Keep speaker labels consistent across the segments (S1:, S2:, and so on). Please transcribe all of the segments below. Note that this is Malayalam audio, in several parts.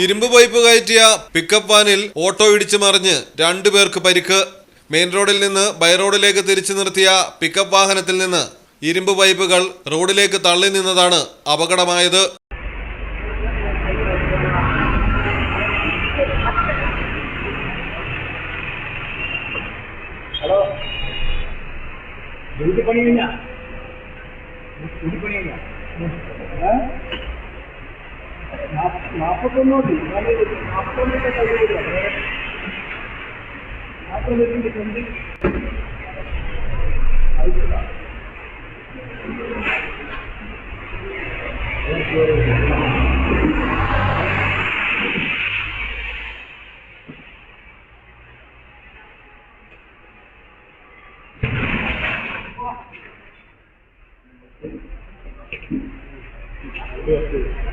S1: ഇരുമ്പ് പൈപ്പ് കയറ്റിയ പിക്കപ്പ് വാനിൽ ഓട്ടോ ഇടിച്ചു മറിഞ്ഞ് രണ്ടുപേർക്ക് പരിക്ക്. മെയിൻ റോഡിൽ നിന്ന് ബൈ റോഡിലേക്ക് തിരിച്ചു നിർത്തിയ പിക്കപ്പ് വാഹനത്തിൽ നിന്ന് ഇരുമ്പ് പൈപ്പുകൾ റോഡിലേക്ക് തള്ളി നിന്നതാണ് അപകടമായത്.
S2: ഹലോ. വീട്ടിൽ പണി నాపకున్నోటి Thank you.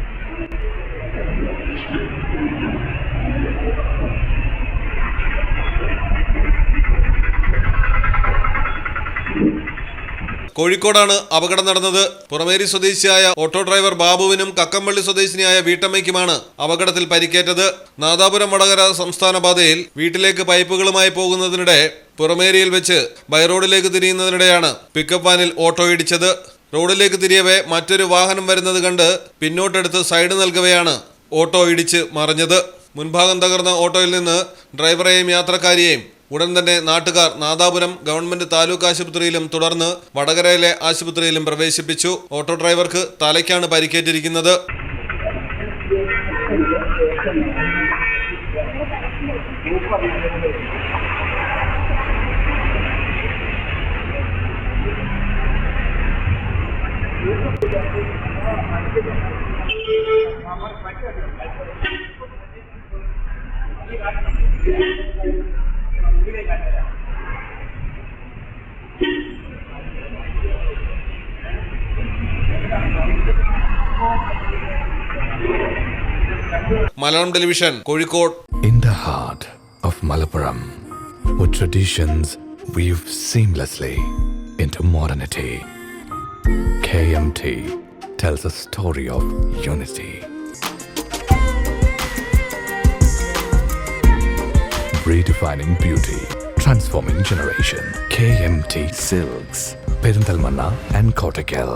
S1: കോഴിക്കോടാണ് അപകടം നടന്നത്. പുറമേരി സ്വദേശിയായ ഓട്ടോ ഡ്രൈവർ ബാബുവിനും കക്കമ്പള്ളി സ്വദേശിനിയായ വീട്ടമ്മയ്ക്കുമാണ് അപകടത്തിൽ പരിക്കേറ്റത്. നാദാപുരം വടകര സംസ്ഥാന പാതയിൽ വീട്ടിലേക്ക് പൈപ്പുകളുമായി പോകുന്നതിനിടെ പുറമേരിയിൽ വെച്ച് ബൈറോഡിലേക്ക് തിരിയുന്നതിനിടെയാണ് പിക്കപ്പ് വാനിൽ ഓട്ടോ ഇടിച്ചത്. റോഡിലേക്ക് തിരിയവേ മറ്റൊരു വാഹനം വരുന്നത് കണ്ട് പിന്നോട്ടെടുത്ത് സൈഡ് നൽകവെയാണ് ഓട്ടോ ഇടിച്ച് മറിഞ്ഞത്. മുൻഭാഗം തകർന്ന ഓട്ടോയിൽ നിന്ന് ഡ്രൈവറെയും യാത്രക്കാരിയെയും ഉടൻ തന്നെ നാട്ടുകാർ നാദാപുരം ഗവൺമെന്റ് താലൂക്ക് ആശുപത്രിയിലും തുടർന്ന് വടകരയിലെ ആശുപത്രിയിലും പ്രവേശിപ്പിച്ചു. ഓട്ടോ ഡ്രൈവർക്ക് തലയ്ക്കാണ് പരിക്കേറ്റിരിക്കുന്നത്. Malayalam television Kozhikode
S3: In the heart of Malappuram, with traditions weave seamlessly into modernity, KMT tells a story of unity. Redefining beauty, transforming generation. KMT Silks. Perundalmanna and Kottakkal